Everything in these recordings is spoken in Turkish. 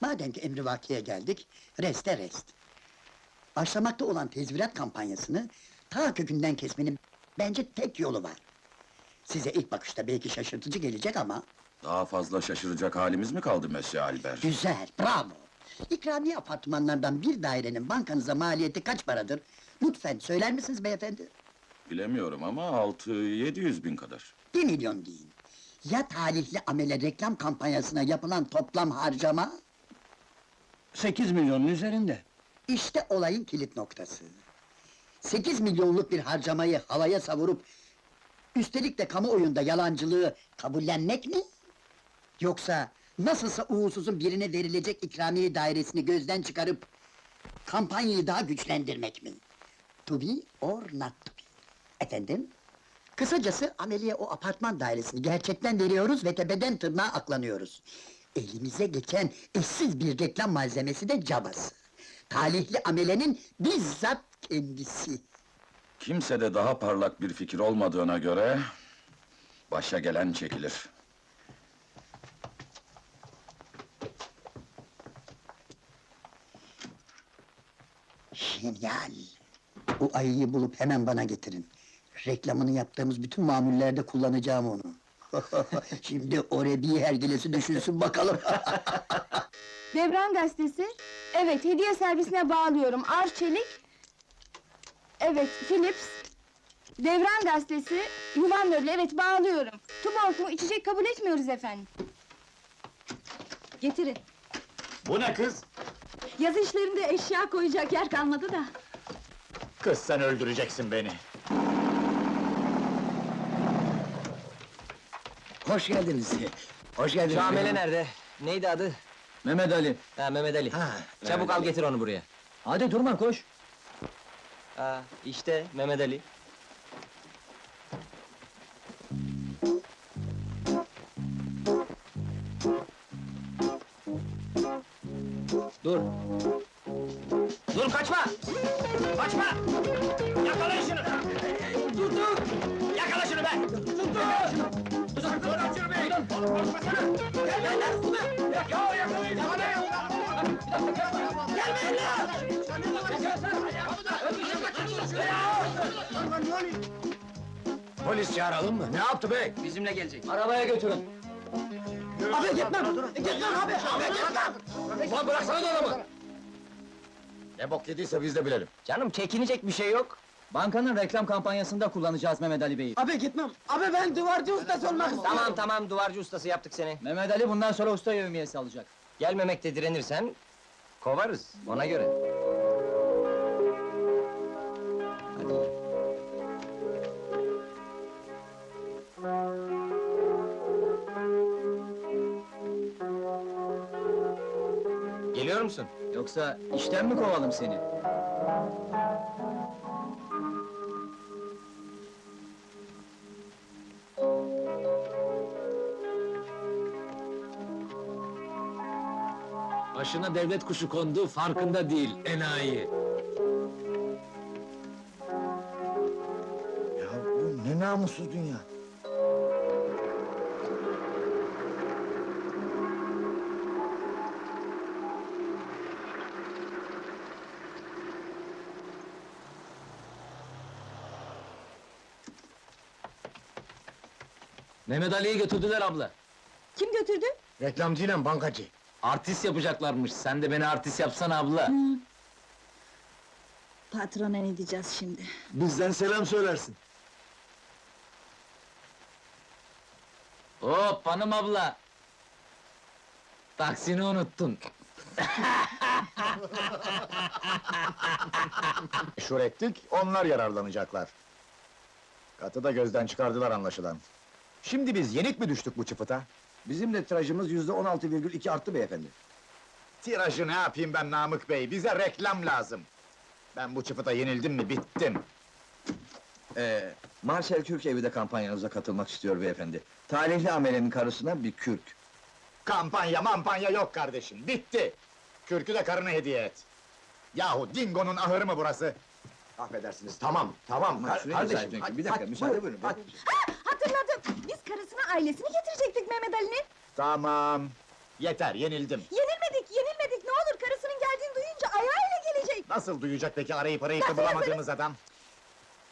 Madem ki emrivakiye geldik, reste rest. Başlamakta olan tezvirat kampanyasını ta kökünden kesmenin bence tek yolu var. Size ilk bakışta belki şaşırtıcı gelecek ama Daha fazla şaşıracak halimiz mi kaldı Mesih Albert? güzel, bravo! İkramiye apartmanlardan bir dairenin bankanıza maliyeti kaç paradır? Lütfen söyler misiniz beyefendi? Bilemiyorum ama altı yedi yüz bin kadar. Bir milyon deyin. Ya talihli amele reklam kampanyasına yapılan toplam harcama? 8 milyonun üzerinde. İşte olayın kilit noktası. 8 milyonluk bir harcamayı havaya savurup... ...üstelik de kamuoyunda yalancılığı kabullenmek mi? Yoksa nasılsa uğursuzun birine verilecek ikramiye dairesini gözden çıkarıp... ...kampanyayı daha güçlendirmek mi? To be or not to be? Efendim? Kısacası ameliye o apartman dairesini gerçekten veriyoruz ve tepeden tırnağa aklanıyoruz. Elimize geçen eşsiz bir reklam malzemesi de cabası. Talihli amelenin bizzat kendisi. Kimsede daha parlak bir fikir olmadığına göre... ...başa gelen çekilir. Genial! Bu ayıyı bulup hemen bana getirin. Reklamını yaptığımız bütün mamullerde kullanacağım onu. Şimdi o rebi hergelesi düşünsün bakalım. Devran gazetesi. Evet, hediye servisine bağlıyorum. Arçelik. Evet, Philips. Devran gazetesi. Yuvan möbli, evet bağlıyorum. Tuborg mu? İçecek kabul etmiyoruz efendim. Getirin. Bu ne kız? Yazı işlerinde eşya koyacak yer kalmadı da. Kız sen öldüreceksin beni. Hoş geldiniz. Hoş geldiniz. Şamile nerede? Neydi adı? Mehmet Ali. Ha Mehmet Ali. Ha, Çabuk al getir onu buraya. Hadi durma koş. Ha işte Mehmet Ali. Dur. Dur kaçma! Kaçma! Yakalayın şunu! Dur dur! Yakala şunu be! Dur dur! Dur dur kaçır be! Koşmasana! Gel gel lan bunu! Ya yakalayın! Yakalayın! Gelmeyin lan! Polis çağıralım mı? Ne yaptı bey? Bizimle gelecek. Arabaya götürün. abi gitmem! Gitmem abi! Abi gitmem! Ulan bıraksana da adamı! Ne bok yediyse biz de bilelim. Canım çekinecek bir şey yok. Bankanın reklam kampanyasında kullanacağız Mehmet Ali Bey'i. Abi gitmem! Abi ben duvarcı ustası olmak Tamam tamam duvarcı ustası yaptık seni. Mehmet Ali bundan sonra usta yevmiyesi alacak. Gelmemekte direnirsen kovarız ona göre. Hadi. Geliyor musun? Yoksa işten mi kovalım seni? Başına devlet kuşu kondu, farkında değil, enayi. Ya bu ne namussuz dünya. Mehmet Ali'yi götürdüler abla. Kim götürdü? Reklamcıyla bankacı. Artist yapacaklarmış, sen de beni artist yapsana abla. Patrona ne diyeceğiz şimdi? Bizden selam söylersin. Hop hanım abla! Taksini unuttun. Meşhur ettik, onlar yararlanacaklar. Katı da gözden çıkardılar anlaşılan. Şimdi biz yenik mi düştük bu çıfıta? Bizim de tirajımız yüzde on altı virgül iki arttı beyefendi. Tirajı ne yapayım ben Namık Bey, bize reklam lazım. Ben bu çıfıta yenildim mi bittim. Ee, Marcel Kürk evi de kampanyanıza katılmak istiyor beyefendi. Talihli amelenin karısına bir kürk. Kampanya mampanya yok kardeşim, bitti! Kürkü de karına hediye et. Yahu Dingo'nun ahırı mı burası? Affedersiniz, tamam, tamam. Ama Kardeşim, bir dakika, müsaade buyurun, buyurun hatırladım! Biz karısına ailesini getirecektik Mehmet Ali'nin! Tamam. Yeter, yenildim. Yenilmedik, yenilmedik! Ne olur karısının geldiğini duyunca ayağıyla gelecek! Nasıl duyacak peki arayıp arayıp da bulamadığımız adam?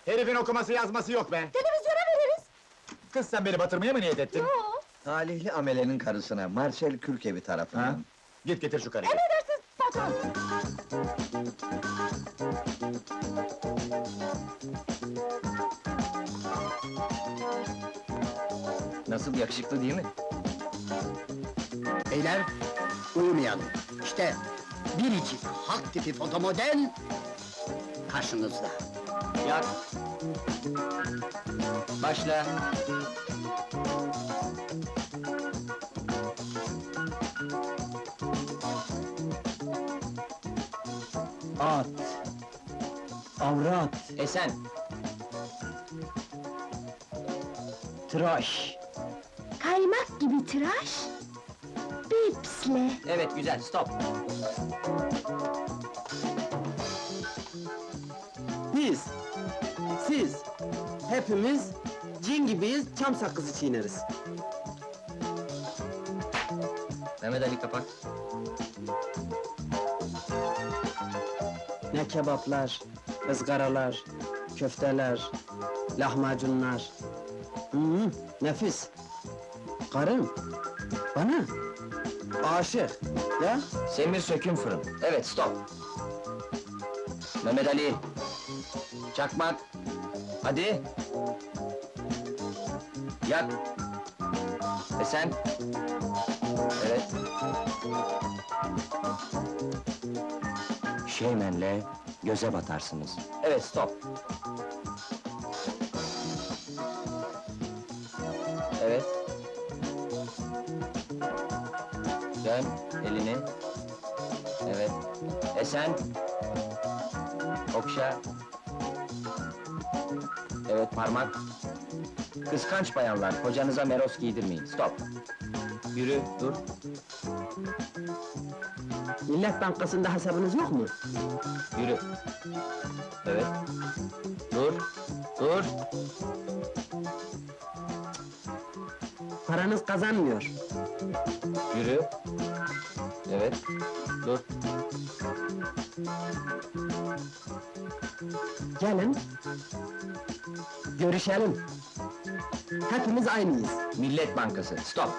Herifin okuması yazması yok be! Televizyona veririz! Kız sen beni batırmaya mı niyet ettin? Yo! Talihli amelenin karısına, Marcel Kürkevi tarafından. Ha? Git getir şu karıyı. Emredersiniz patron! Nasıl yakışıklı değil mi? Beyler, uyumayalım. İşte biricik halk tipi fotomodel karşınızda. Yak. Başla. At. Avrat. Esen. Tıraş. Gibi tıraş. Bipsle. Evet güzel stop. Biz, siz, hepimiz cin gibiyiz, çam sakızı çiğneriz. Mehmet Ali kapak. Ne kebaplar, ızgaralar, köfteler, lahmacunlar. Hmm, nefis. Karım, bana aşık, ya? Semir söküm fırın. Evet stop. Mehmet Ali. Çakmak. Hadi. Yak. Esen. Evet. Şeymenle göze batarsınız. Evet stop. Evet. Dön elini. Evet. Esen. Okşa. Evet parmak. Kıskanç bayanlar, kocanıza meros giydirmeyin. Stop. Yürü, dur. Millet Bankası'nda hesabınız yok mu? Yürü. Evet. Dur. Dur. Paranız kazanmıyor. Yürü. Evet. Dur. Gelin, görüşelim. Hepimiz aynıyız. Millet Bankası. Stop.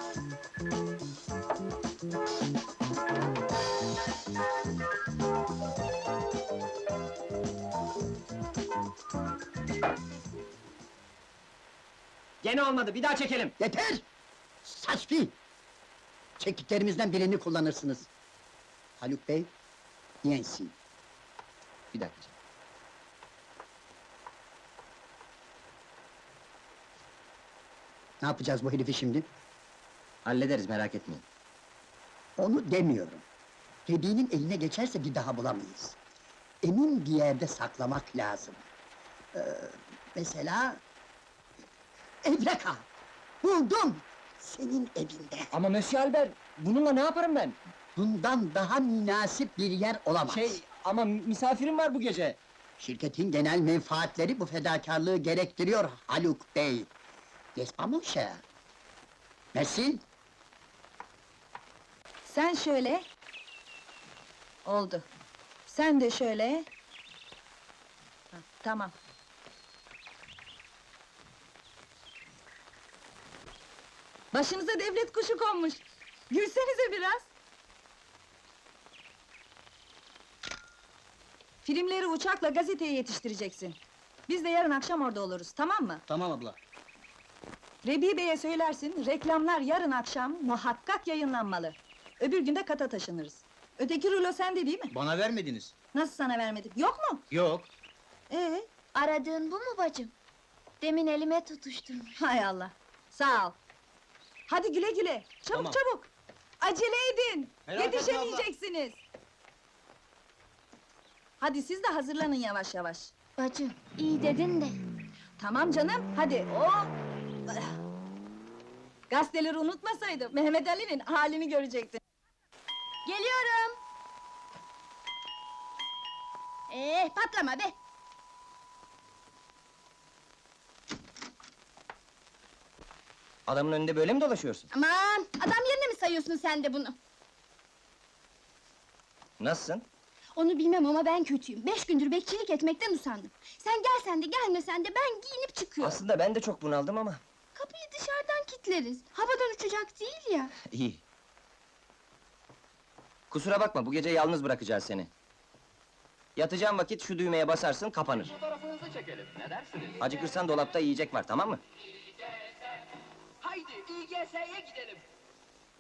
Gene olmadı. Bir daha çekelim. Yeter! Saçfi! Çektiklerimizden birini kullanırsınız. Haluk Bey, yensin. Bir dakika. Ne yapacağız bu herifi şimdi? Hallederiz merak etmeyin. Onu demiyorum. Rebi'nin eline geçerse bir daha bulamayız. Emin bir yerde saklamak lazım. Ee, mesela... Evreka! Buldum! Senin evinde. Ama Monsieur Albert, bununla ne yaparım ben? Bundan daha münasip bir yer olamaz. Şey, ama misafirim var bu gece. Şirketin genel menfaatleri bu fedakarlığı gerektiriyor Haluk Bey. Mon cher? Merci. Sen şöyle. Oldu. Sen de şöyle. Ha, tamam. Başınıza devlet kuşu konmuş. Gülsenize biraz. Filmleri uçakla gazeteye yetiştireceksin. Biz de yarın akşam orada oluruz, tamam mı? Tamam abla. Rebi Bey'e söylersin, reklamlar yarın akşam muhakkak yayınlanmalı. Öbür gün de kata taşınırız. Öteki rulo sende değil mi? Bana vermediniz. Nasıl sana vermedim? Yok mu? Yok. Ee, Aradığın bu mu bacım? Demin elime tutuşturmuş. hay Allah. Sağ ol. Hadi güle güle. Çabuk Tamam. çabuk. Acele edin. Merak etme Yetişemeyeceksiniz. Hadi siz de hazırlanın yavaş yavaş. Bacım, iyi dedin de. Tamam canım, hadi. Oh! Gazeteleri unutmasaydım, Mehmet Ali'nin halini görecektin. Geliyorum. Ee, patlama be. Adamın önünde böyle mi dolaşıyorsun? Aman, adam yerine mi sayıyorsun sen de bunu? Nasılsın? Onu bilmem ama ben kötüyüm. Beş gündür bekçilik etmekten usandım. Sen gelsen de gelmesen de ben giyinip çıkıyorum. Aslında ben de çok bunaldım ama. Kapıyı dışarıdan kilitleriz. Havadan uçacak değil ya. İyi. Kusura bakma, bu gece yalnız bırakacağız seni. Yatacağın vakit şu düğmeye basarsın, kapanır. Fotoğrafınızı çekelim, ne dersiniz? Acıkırsan dolapta yiyecek var, tamam mı? İGS'ye gidelim.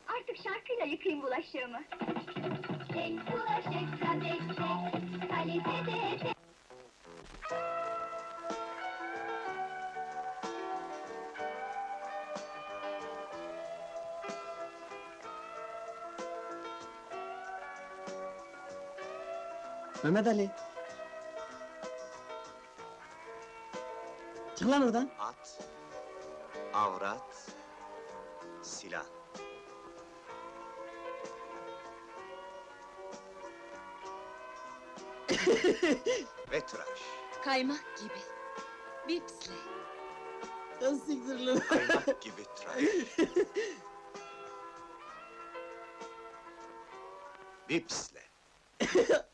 Artık şarkıyla yıkayayım bulaşığımı. Tek bulaşık da tek tek, kalitede tek. Mehmet Ali. Çık lan oradan. At, avrat, silah. Ve tıraş. Kaymak gibi. Bipsle. Siktir lan. Kaymak gibi tıraş. Bipsle.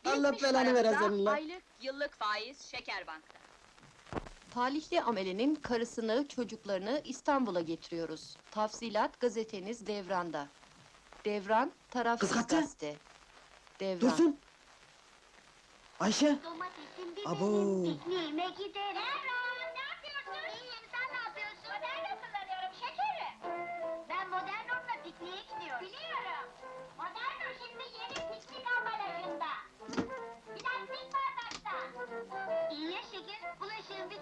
Allah belanı vere senin lan. Aylık, yıllık faiz Şeker Bank'ta. Talihli amelenin karısını, çocuklarını İstanbul'a getiriyoruz. Tafsilat gazeteniz Devran'da. Devran, tarafsız Kıskattı. gazete. Devran. Dursun. Ayşe. Domatesin biberin Abo. pikniğime giderim. Sen ne yapıyorsun? Modernle kullanıyorum. Ben modern onunla pikniğe gidiyorum. Biliyorum. Modern o şimdi yeni piknik ambalajında. Plastik bardakta. İyi şeker, bulaşığın bir